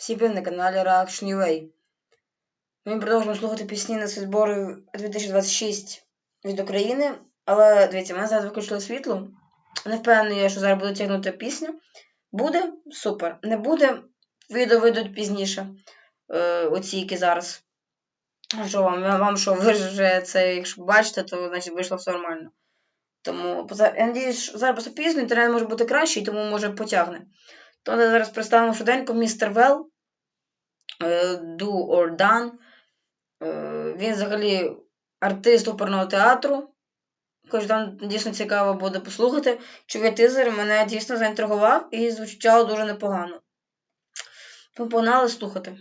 Всі ви на каналі Reaction UA. Ми продовжуємо слухати пісні на збори 2026 від України. Але дивіться, мене зараз виключили світло. Не впевнений, що зараз буду тягнути пісню. Буде супер. Не буде, відео вийдуть пізніше. Е, оці, які зараз. Що вам? Вам що, ви вже це, якщо бачите, то значить вийшло все нормально. Тому я надіюсь, що зараз пізно, інтернет може бути кращий, тому може потягне. То ми зараз представимо швиденько містер Вел. е, Do or Done. Е, Він взагалі артист оперного театру. Хоч там дійсно цікаво буде послухати. Чує тизер мене дійсно заінтригував і звучало дуже непогано. Погнали слухати.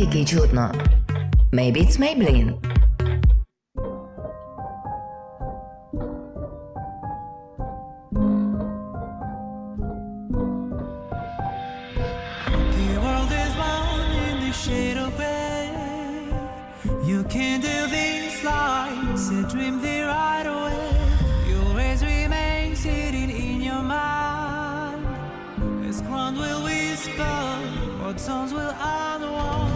Який чутно. Maybe it's Maybelline. Do these lights and dream the right away. You always remain sitting in your mind. As ground will whisper, or tones will unwind.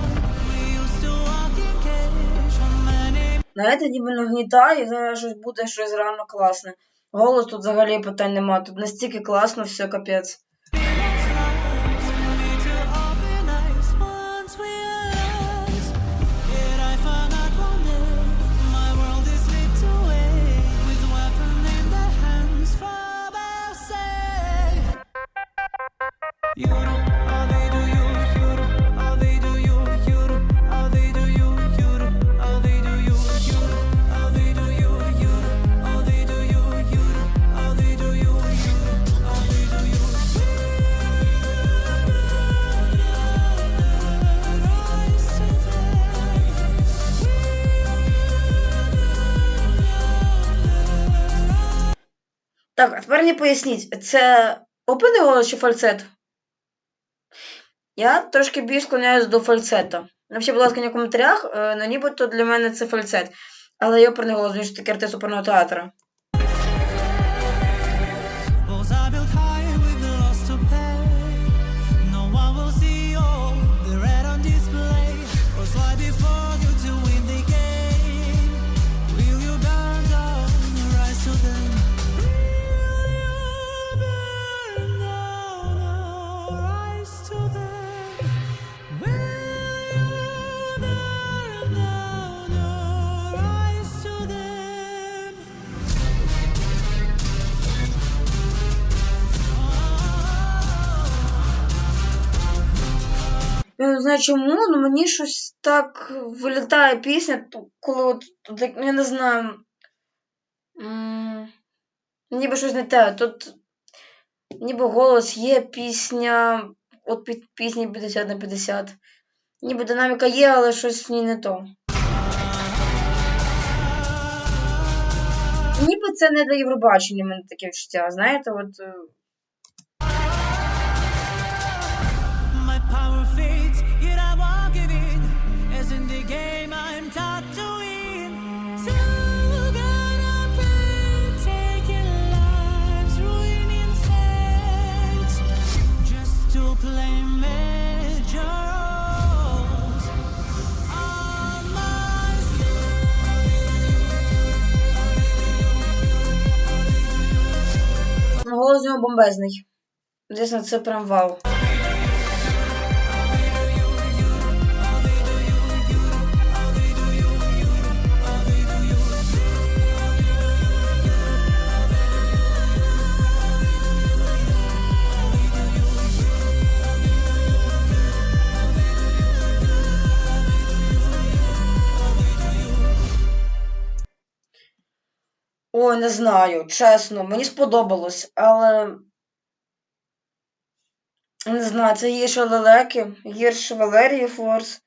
We used to walk in caves from many Знаєте, ніби нагнітає, зараз щось буде щось реально класне. Голос тут взагалі питань нема. Тут настільки класно, все капець. Так, а тепер мені поясніть, це опини голос чи фальцет? Я трошки більш склоняюсь до фальцета. Напишіть, будь ласка, в коментарях, ну нібито для мене це фальцет. Але я про він ж таки артист оперного театру. Я не знаю чому, але мені щось так вилітає пісня, коли от, я не знаю. Ніби щось не те. Тут ніби голос є, пісня. От під пісні 50 на 50. Ніби динаміка є, але щось в ній не то. Ніби це не до Євробачення, мене таке відчуття. Знаєте, от. Голос у нього бомбезний. Дійсно, це прям вау. Не знаю, чесно, мені сподобалось, але. Не знаю, це гірше лелеки, гірше Валерії Форс.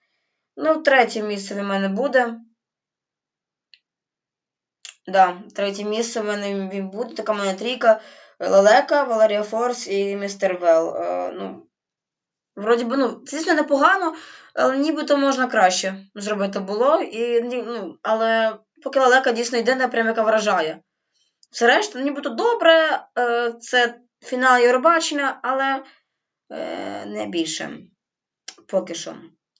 Ну, третє місце в мене буде. Да, третє місце в мене він буде. Така в мене трійка. Лелека, Валерія Форс і Містер Вел. Е, ну, вроді би, ну, звісно, непогано, але нібито можна краще зробити було. І, ну, але поки лелека дійсно йде напрям, яка вражає. Все решта, нібито добре, е, це фінал Євробачення, але Е, не більше. Поки що.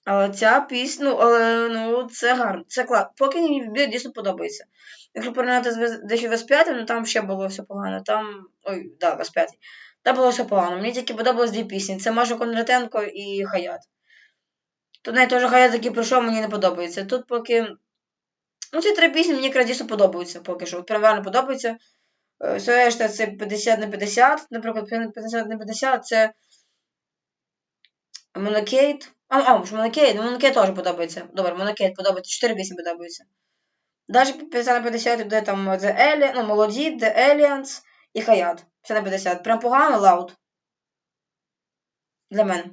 Але ця пісня, ну, але ну, це гарно. Це клас. Поки мені дійсно подобається. Якщо порівняти з 2025, ну там ще було все погано. Там. Ой, да, 25. Там було все погано. Мені тільки подобалось дві пісні. Це Маша Кондратенко і Хаят. Тут навіть теж Хаят який прийшов, мені не подобається. Тут поки. Ну, ці три пісні мені якраз подобаються поки що. От прям реально подобається. Е, решта це 50 на 50. Наприклад, 50 на 50 це Монокейт. А, а, ж Монокейт, ну Монокейт теж подобається. Добре, Монокейт подобається. Чотири пісні подобаються. Далі 50 на 50 буде там The Alien, ну, молоді, The Aliens і Хаят. 50 на 50. Прям погано, лаут. Для мене.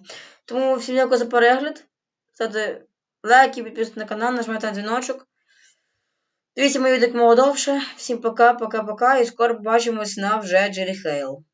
Тому всім дякую за перегляд. Ставте лайки, підписуйтесь на канал, нажмайте на дзвіночок. Дивіться мої відео довше. Всім пока, пока, пока. І скоро побачимось на вже Джері Хейл.